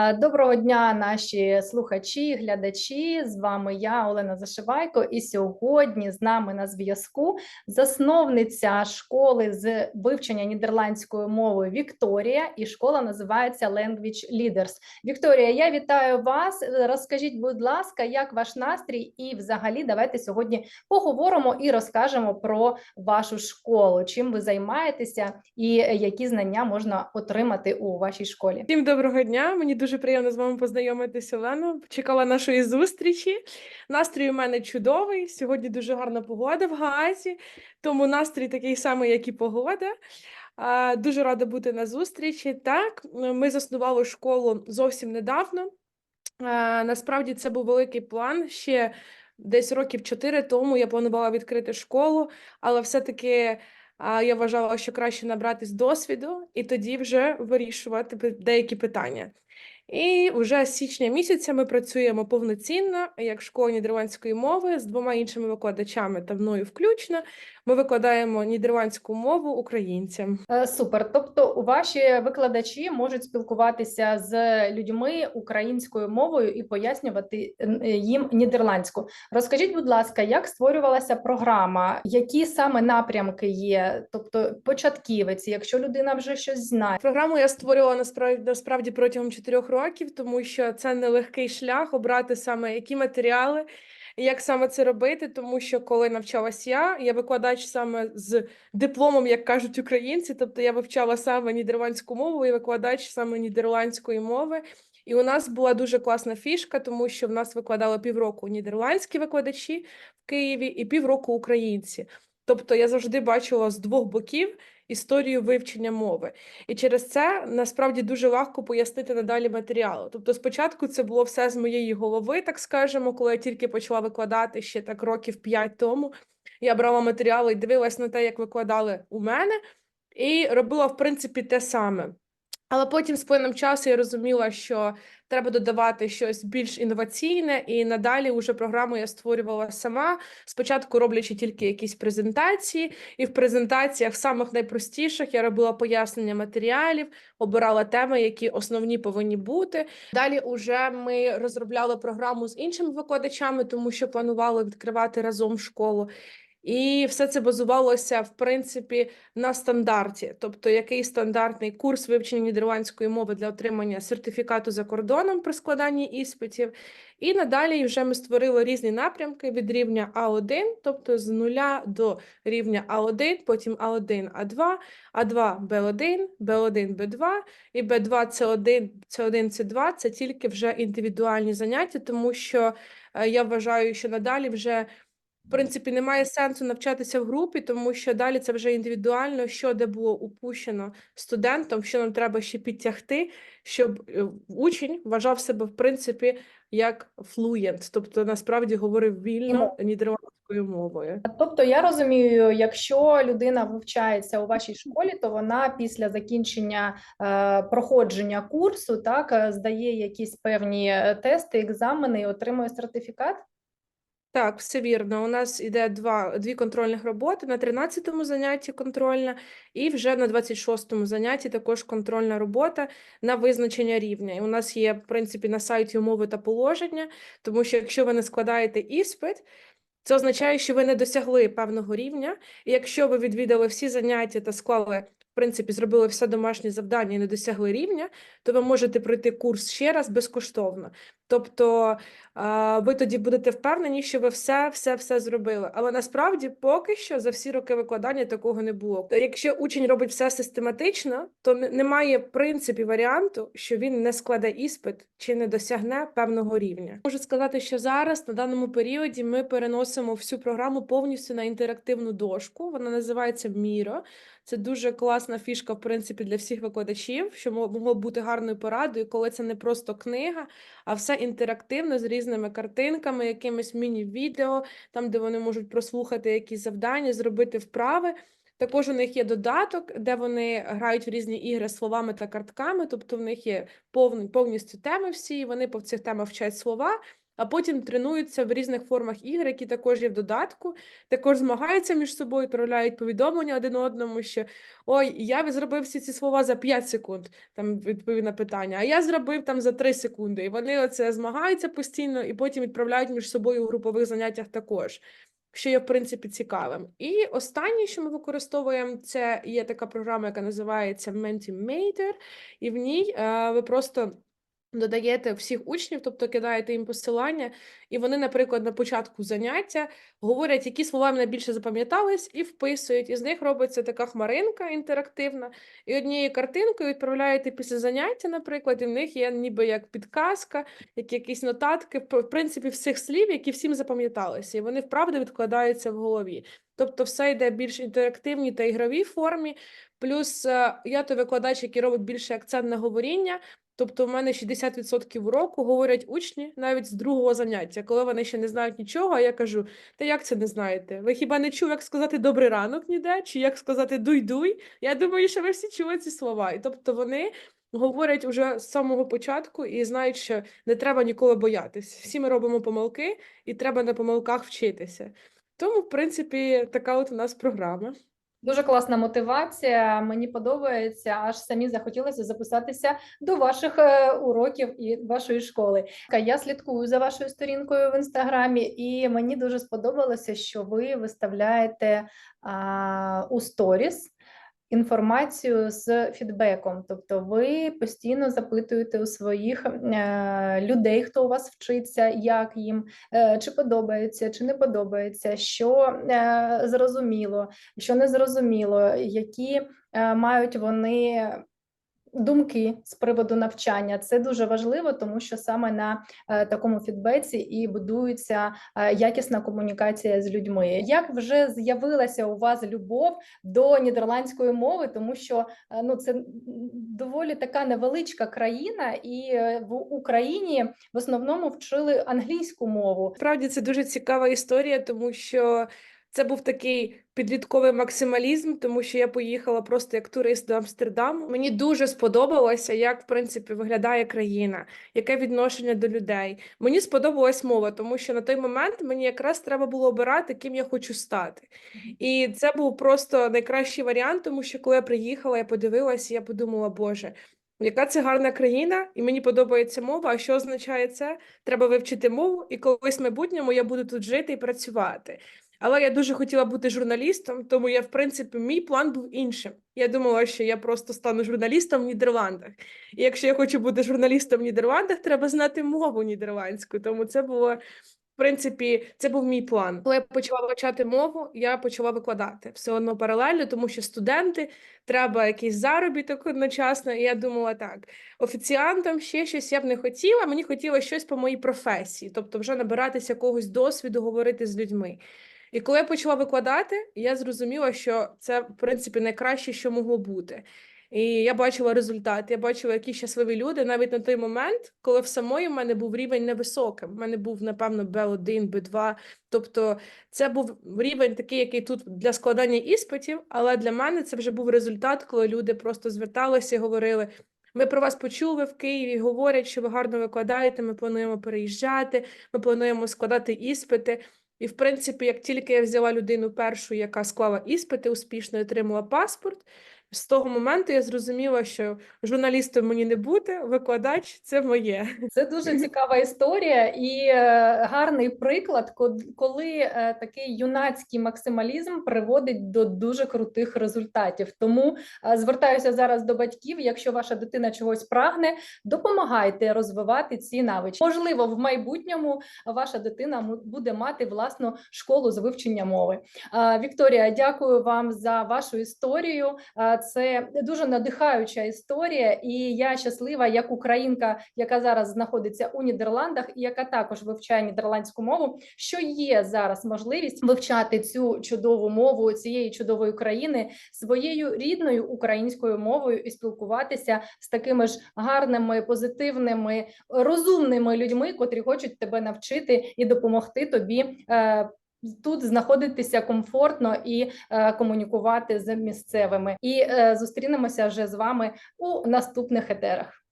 Е, Доброго дня, наші слухачі, глядачі. З вами я, Олена Зашивайко, і сьогодні з нами на зв'язку засновниця школи з вивчення нідерландської мови Вікторія, і школа називається Language Leaders. Вікторія, я вітаю вас. Розкажіть, будь ласка, як ваш настрій? І, взагалі, давайте сьогодні поговоримо і розкажемо про вашу школу, чим ви займаєтеся, і які знання можна отримати у вашій школі. Всім доброго дня. Мені дуже приємно з вами познайомитися, Олено. Чекала нашої зустрічі. Настрій у мене чудовий. Сьогодні дуже гарна погода в Гаазі, тому настрій такий самий, як і погода. Дуже рада бути на зустрічі. Так, ми заснували школу зовсім недавно. Насправді це був великий план. Ще десь років чотири тому я планувала відкрити школу, але все-таки. А я вважала, що краще набратись досвіду і тоді вже вирішувати деякі питання. І вже з січня місяця ми працюємо повноцінно, як школа нідерландської мови з двома іншими викладачами та мною включно. Ми викладаємо нідерландську мову українцям. Е, Супер. Тобто, у ваші викладачі можуть спілкуватися з людьми українською мовою і пояснювати е, їм нідерландську. Розкажіть, будь ласка, як створювалася програма, які саме напрямки є? Тобто, початківець, якщо людина вже щось знає. Програму я створювала насправді, насправді протягом чотирьох років, тому що це нелегкий шлях обрати саме які матеріали. Як саме це робити, тому що коли навчалась я, я викладач саме з дипломом, як кажуть українці, тобто я вивчала саме нідерландську мову і викладач саме нідерландської мови. І у нас була дуже класна фішка, тому що в нас викладали півроку нідерландські викладачі в Києві і півроку українці. Тобто я завжди бачила з двох боків історію вивчення мови. І через це насправді дуже легко пояснити надалі матеріали. Тобто, спочатку це було все з моєї голови, так скажемо, коли я тільки почала викладати ще так років п'ять тому. Я брала матеріали і дивилась на те, як викладали у мене, і робила, в принципі, те саме. Але потім з плином часу я розуміла, що треба додавати щось більш інноваційне, і надалі уже програму я створювала сама. Спочатку роблячи тільки якісь презентації, і в презентаціях самих найпростіших я робила пояснення матеріалів, обирала теми, які основні повинні бути. Далі уже ми розробляли програму з іншими викладачами, тому що планували відкривати разом школу. І все це базувалося, в принципі, на стандарті, тобто який стандартний курс вивчення нідерландської мови для отримання сертифікату за кордоном при складанні іспитів. І надалі вже ми створили різні напрямки від рівня А1, тобто з нуля до рівня А1, потім А1, А2, А2, Б1, Б1, Б2 і Б2, С1, С1, С2 – це тільки вже індивідуальні заняття, тому що е, я вважаю, що надалі вже в принципі, немає сенсу навчатися в групі, тому що далі це вже індивідуально, що де було упущено студентом, що нам треба ще підтягти, щоб е, учень вважав себе, в принципі, як флуєнт, тобто насправді говорив вільно нідерландською мовою. Тобто, я розумію, якщо людина вивчається у вашій школі, то вона після закінчення е, проходження курсу так е, здає якісь певні е, тести, екзамени і отримує сертифікат. Так, все вірно. У нас іде два, дві контрольних роботи. На 13-му занятті контрольна, і вже на 26-му занятті також контрольна робота на визначення рівня. І у нас є, в принципі, на сайті умови та положення, тому що якщо ви не складаєте іспит, це означає, що ви не досягли певного рівня. І якщо ви відвідали всі заняття та склали, принципі, зробили все домашнє завдання і не досягли рівня, то ви можете пройти курс ще раз безкоштовно. Тобто ви тоді будете впевнені, що ви все, все, все зробили. Але насправді поки що за всі роки викладання такого не було. Якщо учень робить все систематично, то немає в принципі варіанту, що він не складе іспит чи не досягне певного рівня. Можу сказати, що зараз на даному періоді ми переносимо всю програму повністю на інтерактивну дошку. Вона називається Міро. Це дуже класна фішка, в принципі, для всіх викладачів, що мо- могло бути гарною порадою, коли це не просто книга, а все інтерактивно з різними картинками, якимись міні-відео, там, де вони можуть прослухати якісь завдання, зробити вправи. Також у них є додаток, де вони грають в різні ігри словами та картками, тобто в них є повні, повністю теми всі, і вони по цих темах вчать слова. А потім тренуються в різних формах ігор, які також є в додатку, також змагаються між собою, відправляють повідомлення один одному, що ой, я зробив всі ці слова за 5 секунд, там відповів на питання, а я зробив там за 3 секунди. І вони оце змагаються постійно і потім відправляють між собою у групових заняттях також. Що є в принципі цікавим. І останнє, що ми використовуємо, це є така програма, яка називається Mentimeter, і в ній е, ви просто додаєте всіх учнів, тобто кидаєте їм посилання, і вони, наприклад, на початку заняття говорять, які слова їм найбільше запам'ятались, і вписують. І з них робиться така хмаринка інтерактивна, і однією картинкою відправляєте після заняття, наприклад, і в них є ніби як підказка, як якісь нотатки, в принципі, всіх слів, які всім запам'яталися, і вони вправду відкладаються в голові. Тобто, все йде більш інтерактивній та ігровій формі. Плюс е, я той викладач, який робить більше акцент на говоріння. Тобто, в мене 60% уроку говорять учні навіть з другого заняття, коли вони ще не знають нічого. А я кажу: та як це не знаєте? Ви хіба не чув, як сказати добрий ранок ніде? Чи як сказати дуй-дуй? Я думаю, що ви всі чули ці слова. І тобто вони говорять уже з самого початку і знають, що не треба ніколи боятись. Всі ми робимо помилки, і треба на помилках вчитися. Тому, в принципі, така от у нас програма. Дуже класна мотивація. Мені подобається. Аж самі захотілося записатися до ваших е, уроків і вашої школи. Я слідкую за вашою сторінкою в інстаграмі, і мені дуже сподобалося, що ви виставляєте а, у сторіс. Інформацію з фідбеком, тобто ви постійно запитуєте у своїх е, людей, хто у вас вчиться, як їм, е, чи подобається, чи не подобається, що е, зрозуміло, що не зрозуміло, які мають вони думки з приводу навчання. Це дуже важливо, тому що саме на е, такому фідбеці і будується е, якісна комунікація з людьми. Як вже з'явилася у вас любов до нідерландської мови, тому що е, ну це доволі така невеличка країна, і в Україні в основному вчили англійську мову. Справді це дуже цікава історія, тому що це був такий підлітковий максималізм, тому що я поїхала просто як турист до Амстердаму. Мені дуже сподобалося, як в принципі виглядає країна, яке відношення до людей. Мені сподобалась мова, тому що на той момент мені якраз треба було обирати, ким я хочу стати. І це був просто найкращий варіант, тому що коли я приїхала, я подивилася, я подумала, Боже. Яка це гарна країна, і мені подобається мова. А що означає це? Треба вивчити мову, і колись в майбутньому я буду тут жити і працювати. Але я дуже хотіла бути журналістом, тому я, в принципі, мій план був іншим. Я думала, що я просто стану журналістом в Нідерландах. І якщо я хочу бути журналістом в Нідерландах, треба знати мову нідерландську. Тому це було. В принципі, це був мій план. Коли я почала вивчати мову, я почала викладати все одно паралельно, тому що студенти треба якийсь заробіток одночасно. І я думала так: офіціантом ще щось я б не хотіла. Мені хотілося щось по моїй професії, тобто вже набиратися якогось досвіду, говорити з людьми. І коли я почала викладати, я зрозуміла, що це в принципі найкраще, що могло бути. І я бачила результат, я бачила, які щасливі люди навіть на той момент, коли в самої в мене був рівень невисоким. У мене був, напевно, Б1, Б2. Тобто це був рівень такий, який тут для складання іспитів, але для мене це вже був результат, коли люди просто зверталися і говорили. Ми про вас почули в Києві, говорять, що ви гарно викладаєте. Ми плануємо переїжджати, ми плануємо складати іспити. І, в принципі, як тільки я взяла людину першу, яка склала іспити успішно отримала паспорт, з того моменту я зрозуміла, що журналістом мені не бути, викладач це моє. Це дуже цікава історія і е, гарний приклад, коли е, такий юнацький максималізм приводить до дуже крутих результатів. Тому е, звертаюся зараз до батьків. Якщо ваша дитина чогось прагне, допомагайте розвивати ці навички. Можливо, в майбутньому ваша дитина буде мати власну школу з вивчення мови. Вікторія, дякую вам за вашу історію. Е, Це дуже надихаюча історія, і я щаслива, як українка, яка зараз знаходиться у Нідерландах, і яка також вивчає нідерландську мову. Що є зараз можливість вивчати цю чудову мову цієї чудової країни своєю рідною українською мовою і спілкуватися з такими ж гарними, позитивними, розумними людьми, котрі хочуть тебе навчити і допомогти тобі. Тут знаходитися комфортно і е, комунікувати з місцевими, і е, зустрінемося вже з вами у наступних етерах.